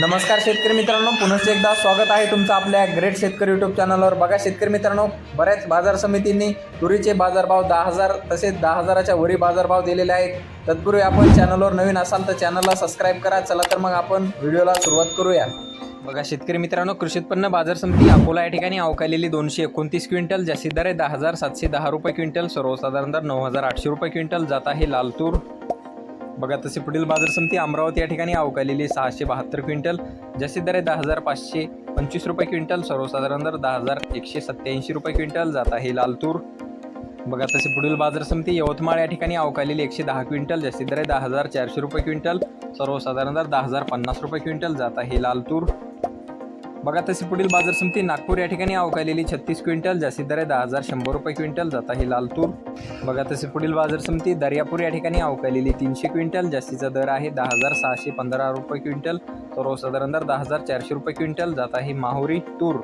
नमस्कार शेतकरी मित्रांनो पुनश्च एकदा स्वागत आहे तुमचं आपल्या ग्रेट शेतकरी यूट्यूब चॅनलवर बघा शेतकरी मित्रांनो बऱ्याच बाजार समितींनी तुरीचे बाजारभाव दहा हजार तसेच दहा हजाराच्या वरी बाजारभाव दिलेले आहेत. तत्पूर्वी आपण चॅनलवर नवीन असाल तर चॅनलला सबस्क्राईब करा. चला तर मग आपण व्हिडिओला सुरुवात करूया. बघा शेतकरी मित्रांनो कृषी उत्पन्न बाजार समिती अकोला या ठिकाणी अवकालेली दोनशे एकोणतीस क्विंटल जास्तीत दर आहे दहा हजार सातशे दहा रुपये क्विंटल सर्वसाधारण दर नऊ हजार आठशे रुपये क्विंटल जात आहे लाल तूर बघा तसे पुढील बाजार समिती अमरावती या ठिकाणी अवकालेली सहाशे बहात्तर क्विंटल जास्तीत दर आहे दहा हजार पाचशे पंचवीस रुपये क्विंटल सर्वसाधारण दर दहा हजार एकशे सत्त्याऐंशी रुपये क्विंटल. जात आहे लाल तूर बघा तसे पुढील बाजार समिती यवतमाळ या ठिकाणी अवकालेली एकशे दहा क्विंटल जास्तीत दर आहे दहा हजार चारशे रुपये क्विंटल सर्वसाधारण दर दहा हजार पन्नास रुपये क्विंटल. जात आहे लालतूर. बघा तशी पुढील बाजार समिती नागपूर या ठिकाणी अवकालेली छत्तीस क्विंटल जास्तीत दर आहे दहा हजार शंभर रुपये क्विंटल जात आहे लाल तूर. बघा तसे पुढील बाजार समिती दर्यापूर या ठिकाणी अवकालेली तीनशे क्विंटल जास्तीचा दर आहे दहा हजार सहाशे पंधरा रुपये क्विंटल. सर्वसाधारण दर दहा हजार चारशे रुपये क्विंटल जात आहे माहुरी तूर.